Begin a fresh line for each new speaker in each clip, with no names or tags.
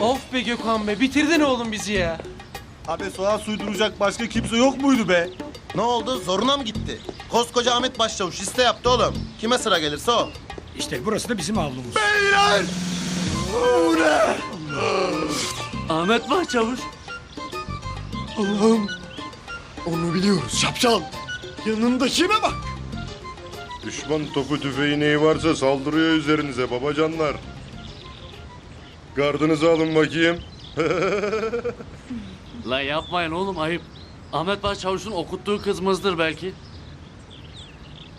Of be Gökhan be bitirdin oğlum bizi ya.
Abi soğan suyduracak başka kimse yok muydu be?
Ne oldu? Zoruna mı gitti? Koskoca Ahmet Başçavuş liste yaptı oğlum. Kime sıra gelirse o.
İşte burası da bizim avlumuz.
Beyler! Bu ne?
Ahmet Başçavuş.
Allah'ım. Onu biliyoruz şapşal. Yanındakine bak.
Düşman topu tüfeği neyi varsa saldırıyor üzerinize babacanlar. Gardınızı alın bakayım.
La yapmayın oğlum ayıp. Ahmet Başçavuş'un okuttuğu kızımızdır belki.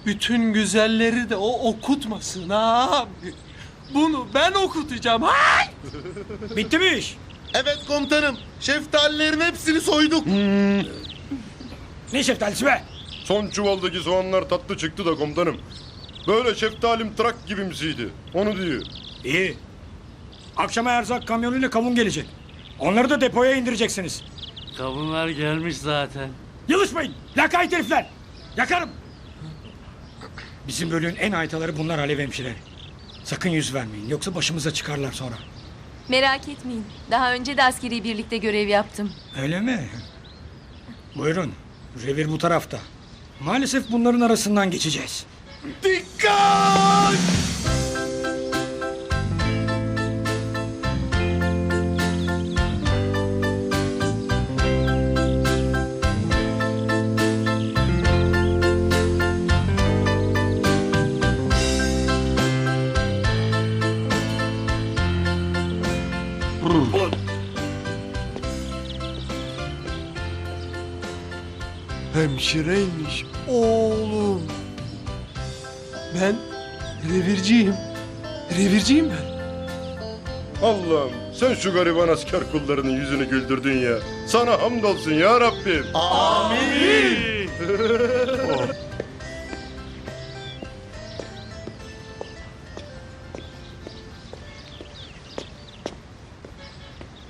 Bütün güzelleri de o okutmasın abi. Bunu ben okutacağım. Hay!
Bitti mi iş?
Evet komutanım. Şeftalilerin hepsini soyduk.
Ne şeftalisi be?
Son çuvaldaki soğanlar tatlı çıktı da komutanım. Böyle şeftalim trak gibimsiydi. Onu diyor.
İyi. Akşama erzak kamyonuyla kavun gelecek. Onları da depoya indireceksiniz.
Kavunlar gelmiş zaten.
Yılışmayın. Lakayt herifler. Yakarım. Bizim bölüğün en haytaları bunlar Alev hemşire. Sakın yüz vermeyin. Yoksa başımıza çıkarlar sonra.
Merak etmeyin. Daha önce de askeri birlikte görev yaptım.
Öyle mi? Buyurun. Revir bu tarafta. Maalesef bunların arasından geçeceğiz.
Dikkat! Hemşireymiş oğlum.
Ben revirciyim. Revirciyim ben.
Allah'ım sen şu gariban asker kullarının yüzünü güldürdün ya. Sana hamdolsun ya Rabbim.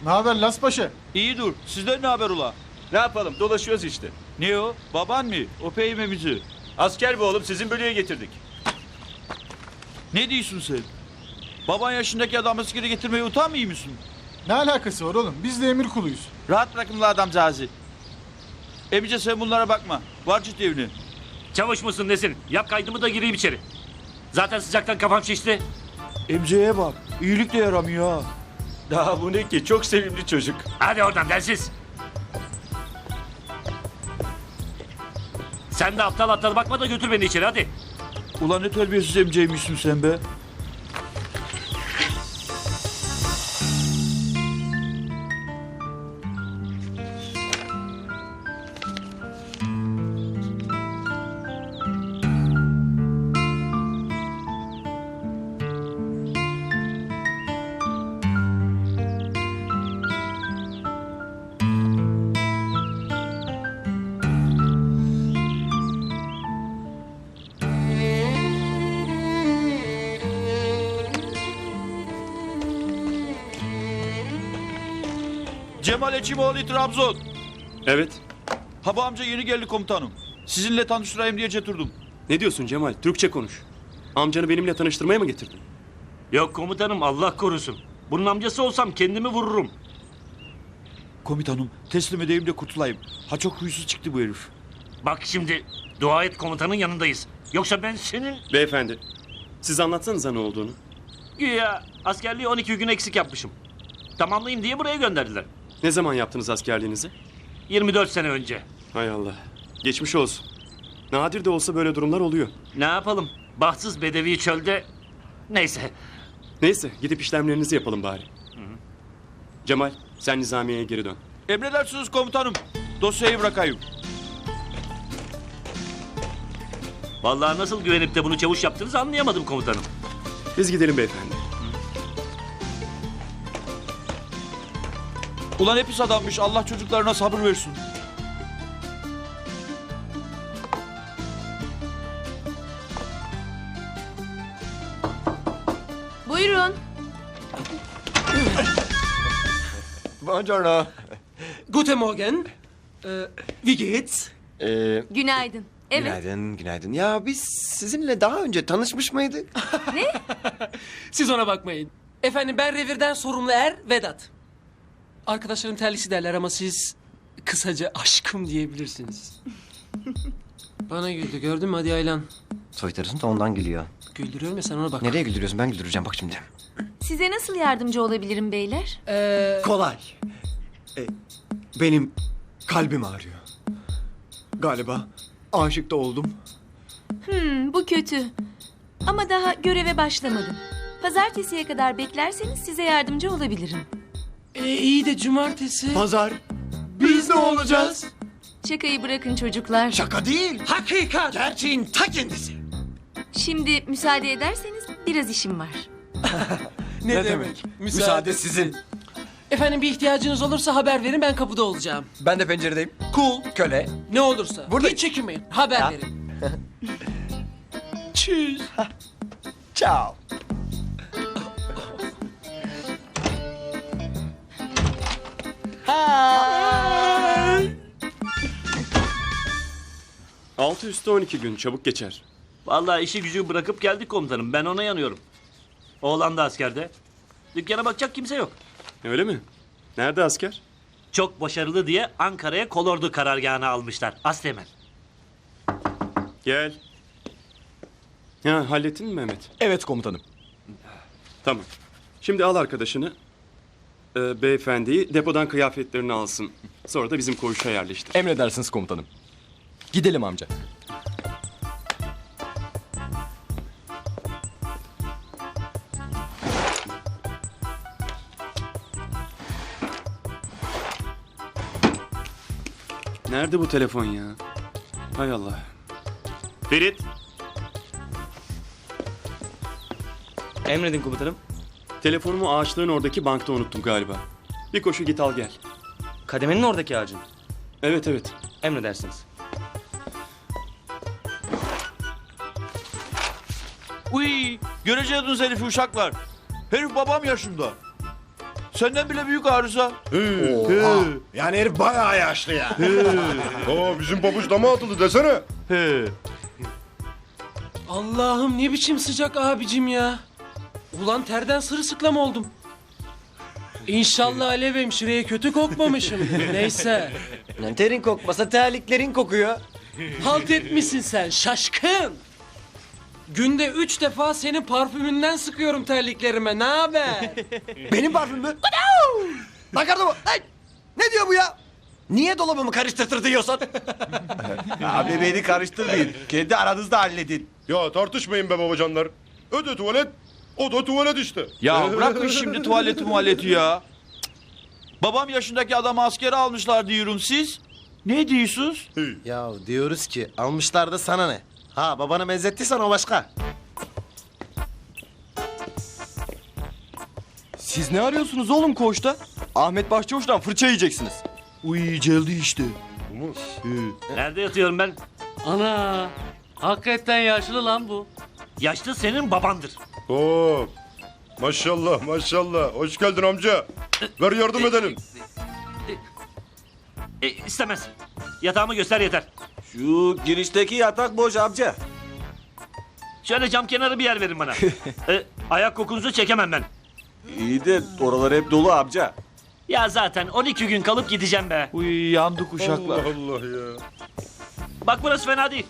Ne haber Las Paşa?
İyi dur. Sizden ne haber ula?
Ne yapalım dolaşıyoruz işte.
Ne o? Baban mı? O peymemizi.
Asker bu oğlum sizin bölüye getirdik.
Ne diyorsun sen? Baban yaşındaki adam askere getirmeye utanmıyor musun?
Ne alakası var oğlum? Biz de emir kuluyuz.
Rahat bırakın la adamcağızı. Emice sen bunlara bakma. Var ciddi evine.
Çavuş musun nesin? Yap kaydımı da gireyim içeri. Zaten sıcaktan kafam şişti.
Emce'ye bak. İyilik de yaramıyor ha.
Daha bu ne ki çok sevimli çocuk.
Hadi oradan densiz. Sen de aptal aptal bakma da götür beni içeri hadi.
Ulan ne terbiyesiz emceymişsin sen be. Cemal Eçimoğlu Trabzon.
Evet.
Ha bu amca yeni geldi komutanım. Sizinle tanıştırayım diye getiririm.
Ne diyorsun Cemal? Türkçe konuş. Amcanı benimle tanıştırmaya mı getirdin?
Yok komutanım Allah korusun. Bunun amcası olsam kendimi vururum.
Komutanım teslim edeyim de kurtulayım. Ha çok huysuz çıktı bu herif.
Bak şimdi dua et komutanın yanındayız. Yoksa ben senin
Beyefendi, siz anlatsanıza ne olduğunu.
güya askerliği 12 gün eksik yapmışım. Tamamlayayım diye buraya gönderdiler.
Ne zaman yaptınız askerliğinizi?
24 sene önce.
Hay Allah. Geçmiş olsun. Nadir de olsa böyle durumlar oluyor.
Ne yapalım? Bahtsız bedevi çölde... Neyse.
Neyse gidip işlemlerinizi yapalım bari. Cemal sen nizamiyeye geri dön.
Emredersiniz komutanım. Dosyayı bırakayım.
Vallahi nasıl güvenip de bunu çavuş yaptınız anlayamadım komutanım.
Biz gidelim beyefendi.
Ulan hepsi adammış. Allah çocuklarına sabır versin.
Buyurun.
Buongiorno.
Guten Morgen. Ee, wie geht's?
Ee,
Günaydın. Evet.
Günaydın, günaydın. Ya biz sizinle daha önce tanışmış mıydık?
Siz ona bakmayın. Efendim ben revirden sorumlu er Vedat. Arkadaşlarım terlisi derler ama siz kısaca aşkım diyebilirsiniz. Bana güldü gördün mü hadi Aylan.
Soytarısın da ondan gülüyor.
Güldürüyorum ya sen ona bak.
Nereye güldürüyorsun? Ben güldüreceğim bak şimdi.
Size nasıl yardımcı olabilirim beyler?
Ee,
Kolay. E, benim kalbim ağrıyor. Galiba aşık da oldum.
Hmm, bu kötü. Ama daha göreve başlamadım. Pazartesiye kadar beklerseniz size yardımcı olabilirim.
E, iyi de cumartesi.
Pazar. Biz ne olacağız?
Şakayı bırakın çocuklar.
Şaka değil.
Hakikat.
Gerçeğin ta kendisi.
Şimdi müsaade ederseniz biraz işim var.
Ne, demek?
Müsaade sizin.
Efendim bir ihtiyacınız olursa haber verin ben kapıda olacağım.
Ben de penceredeyim.
Cool.
Köle.
Ne olursa.
Burada-
Hiç çekinmeyin. Haber
Ya.
verin. Çüz.
Ciao.
Altı üstü 12 gün çabuk geçer.
Vallahi işi gücü bırakıp geldik komutanım. Ben ona yanıyorum. Oğlan da askerde. Dükkana bakacak kimse yok.
Öyle mi? Nerede asker?
Çok başarılı diye Ankara'ya kolordu karargahına almışlar. Asteğmen.
Gel. Ya hallettin mi Mehmet?
Evet komutanım.
Tamam. Şimdi al arkadaşını. Ee, beyefendiyi depodan kıyafetlerini alsın. Sonra da bizim koğuşa yerleştir.
Emredersiniz komutanım. Gidelim amca.
Nerede bu telefon ya? Hay Allah. Ferit.
Emredin komutanım.
Telefonumu ağaçların oradaki bankta unuttum galiba. Bir koşu git al gel.
Kademenin oradaki ağacın.
Evet evet.
Emredersiniz.
Uy, göreceğiniz herifi uşaklar. Herif babam yaşında. Senden bile büyük arıza.
Yani herif bayağı yaşlı ya.
Aa, bizim pabuç dama atıldı desene.
He.
Allah'ım ne biçim sıcak abicim ya. Ulan terden sırılsıklam oldum. İnşallah Alev hemşireye kötü kokmamışım. Neyse.
Lan terin kokmasa terliklerin kokuyor.
Halt etmişsin sen şaşkın. Günde üç defa senin parfümünden sıkıyorum terliklerime. Ne haber?
Benim parfüm mü? Bakardı bu. Hey! Ne diyor bu ya? Niye dolabımı karıştırtıyorsun?
Abi beni karıştırmayın. Kendi aranızda halledin.
Ya tartışmayın be babacanlar. Öde tuvalet. O da tuvalet işte.
Ya bırakın şimdi tuvaleti muhaleti ya. Babam yaşındaki adamı askere almışlar diyorum siz. Ne diyorsunuz?
Ya diyoruz ki almışlar da sana ne? Ha babana benzettiysen o başka.
Siz ne arıyorsunuz oğlum koğuşta? Ahmet Başçavuş'tan fırça yiyeceksiniz.
Uy geldi işte.
Nerede yatıyorum ben?
Ana. Hakikaten yaşlı lan bu.
Yaşlı senin babandır.
Oo. Maşallah maşallah. Hoş geldin amca. Ver yardım edelim.
E, istemez. Yatağımı göster yeter.
Şu girişteki yatak boş amca.
Şöyle cam kenarı bir yer verin bana. E, ayak kokunuzu çekemem ben.
İyi de oralar hep dolu amca.
Ya zaten 12 gün kalıp gideceğim be.
Uy yandık uşaklar.
Allah Allah ya.
Bak burası fena değil.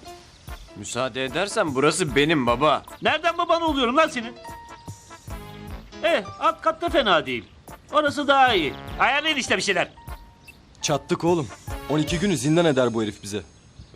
Müsaade edersen burası benim baba.
Nereden baban oluyorum lan senin? Eh alt katta fena değil. Orası daha iyi. Ayarlayın işte bir şeyler.
Çattık oğlum. 12 günü zindan eder bu herif bize.